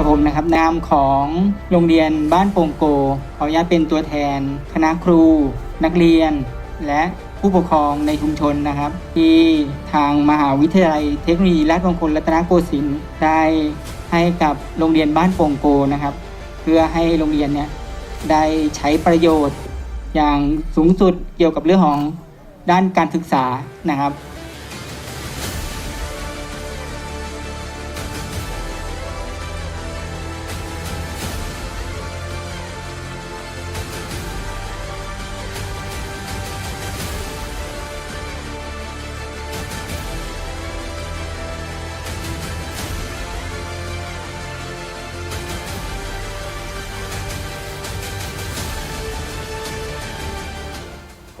กับผมนะครับนามของโรงเรียนบ้านโป่งโกขออนุญาตเป็นตัวแทน คณะครู นักเรียน และผู้ปกครองในชุมชนนะครับ ที่ทางมหาวิทยาลัยเทคโนโลยีราชมงคลรัตนโกสินทร์ได้ให้กับโรงเรียนบ้านโป่งโกนะครับ เพื่อให้โรงเรียนเนี่ยได้ใช้ประโยชน์ อย่างสูงสุดเกี่ยวกับเรื่องของด้านการศึกษานะครับ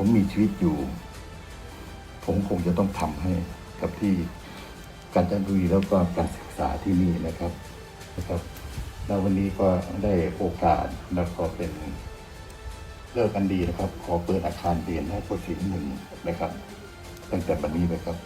ผมมีชีวิตอยู่ ผมคงจะต้องทำให้กับที่การจันทบุรีแล้วก็การศึกษาที่นี่นะครับนะครับแล้ววันนี้ก็ได้โอกาสแล้วก็เป็นเลิกกันดีนะครับ ขอเปิดอาคารเรียนให้ผู้สินหนึ่งนะครับ ตั้งแต่วันนี้ไปครับ